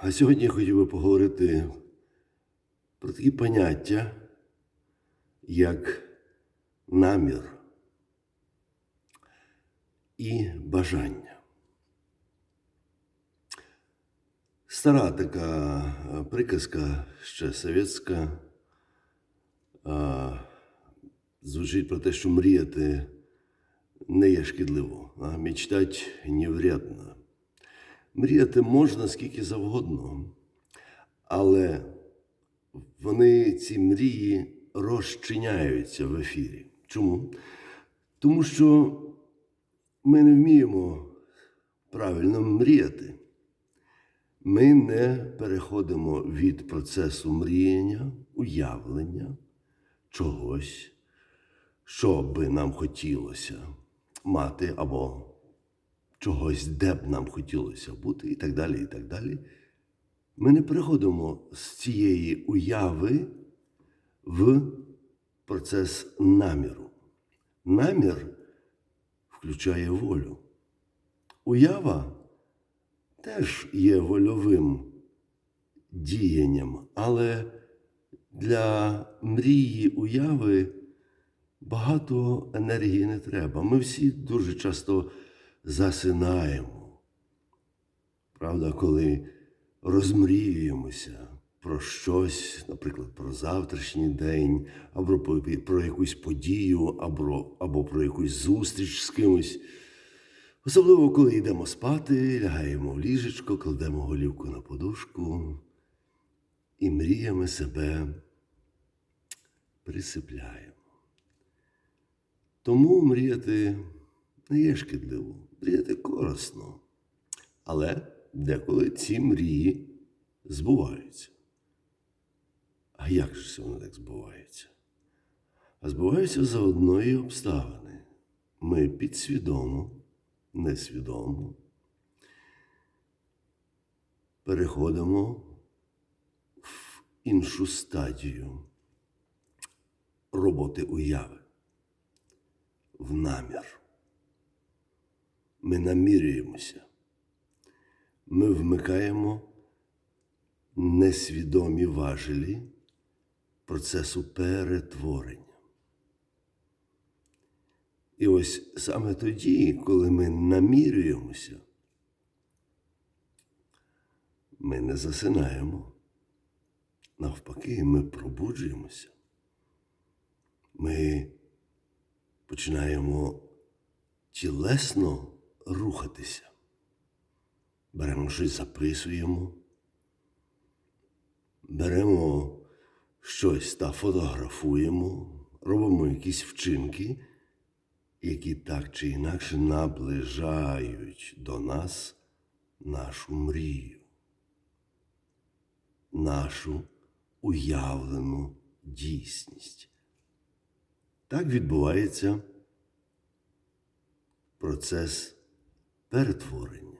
А сьогодні я хотів би поговорити про такі поняття, як намір і бажання. Стара така е, приказка, ще совєтська, звучить про те, що мріяти не є шкідливо, а мечтать не вредно. Мріяти можна скільки завгодно, але вони, ці мрії, розчиняються в ефірі. Чому? Тому що ми не вміємо правильно мріяти. Ми не переходимо від процесу мріяння, уявлення чогось, що би нам хотілося мати, або чогось, де б нам хотілося бути, і так далі, і так далі. Ми не переходимо з цієї уяви в процес наміру. Намір включає волю. Уява теж є вольовим діянням, але для мрії уяви багато енергії не треба. Ми всі дуже часто засинаємо. Правда, коли розмріюємося про щось, наприклад, про завтрашній день, або про, якусь подію, або, або про якусь зустріч з кимось. Особливо, коли йдемо спати, лягаємо в ліжечко, кладемо голівку на подушку і мріями себе присипляємо. Тому мріяти не є шкідливо, мріяти корисно. Але деколи ці мрії збуваються. А як же це вони так збуваються? А збуваються за одної обставини. Ми підсвідомо, несвідомо переходимо в іншу стадію роботи уяви, в намір. Ми намірюємося. Ми вмикаємо несвідомі важелі процесу перетворення. І ось саме тоді, коли ми намірюємося, ми не засинаємо. Навпаки, ми пробуджуємося. Ми починаємо тілесно рухатися. Беремо щось, записуємо, беремо щось та фотографуємо, робимо якісь вчинки, які так чи інакше наближають до нас нашу мрію, нашу уявлену дійсність. Так відбувається процес перетворення.